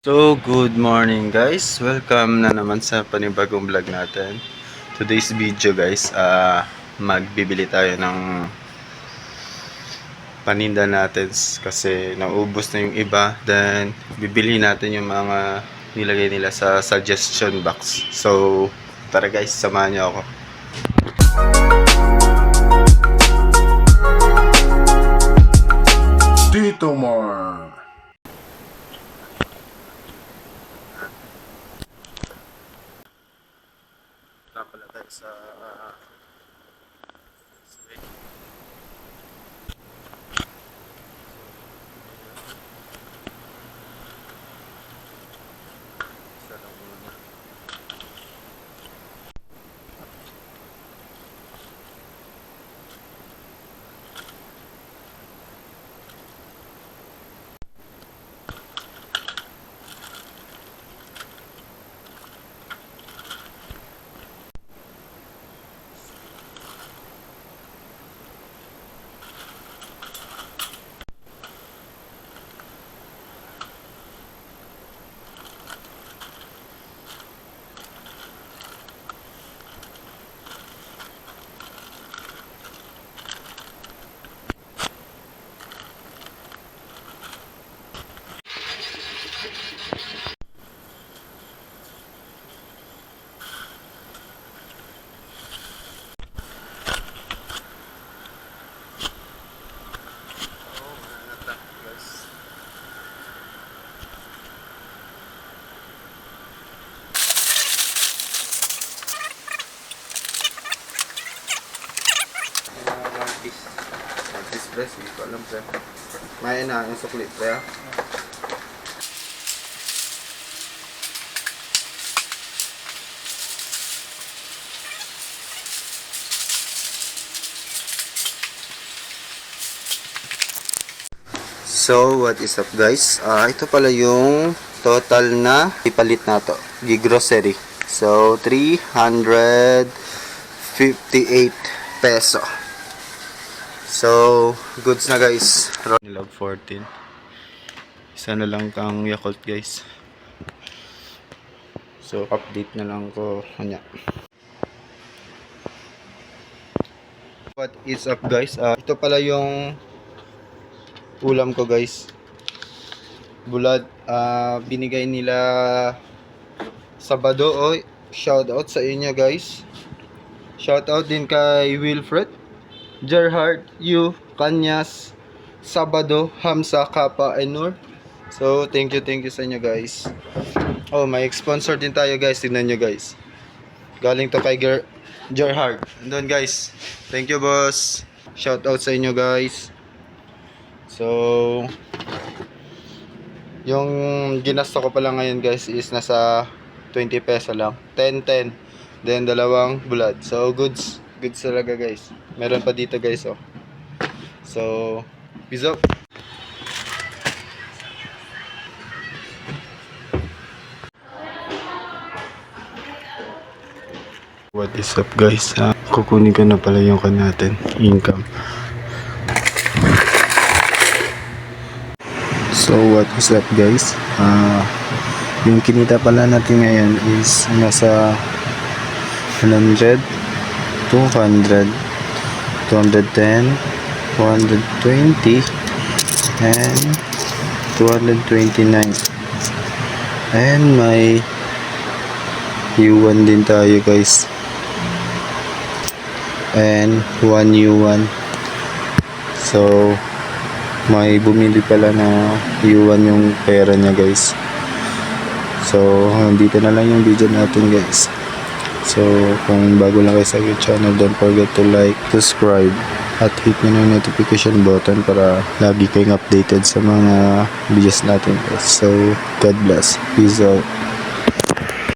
So, good morning guys. Welcome na naman sa panibagong vlog natin. Today's video guys, ah magbibili tayo ng paninda natin kasi naubos na yung iba. Then, bibili natin yung mga nilagay nila sa suggestion box. So, tara guys, samahan niyo ako. Tito Mar. Napala tayo sa Mantis press, hindi ko alam pre. May na yung suklit pre. So, what is up guys? Ah, ito pala yung total na ipalit na to. Gigrocery. So, 358 peso. So, goods na guys. Log 14. Isa na lang kang Yakult guys. So, update na lang ko kanya. What is up guys? Ah, ito pala yung ulam ko guys. Bulad ah, binigay nila Sabado. Oy, shout out sa inyo guys. Shout out din kay Wilfred. Gerhard, Yu, Kanyas, Sabado, Hamza, Kappa, and Nur. So, thank you, thank you sa inyo guys. Oh, may sponsor din tayo guys. Tignan nyo guys. Galing to kay Ger Gerhard. Andun guys. Thank you boss. Shout out sa inyo guys. So, yung ginasto ko pala ngayon guys is nasa 20 peso lang. 10-10. Then, dalawang bulad. So, goods. Goods talaga guys. Meron pa dito guys oh. So, peace out. What is up guys? Ha? Kukunin ko na pala yung kan natin. Income. So what is up guys? Ah, yung kinita pala natin ngayon is nasa 100, 200, 210, 120, and 229. And may U1 din tayo guys. And 1 U1. So, may bumili pala na U1 yung pera niya guys. So, dito na lang yung video natin guys. So, kung bago lang kayo sa aking channel, don't forget to like, subscribe, at hit nyo na yung notification button para lagi kayong updated sa mga videos natin. So, God bless. Peace out.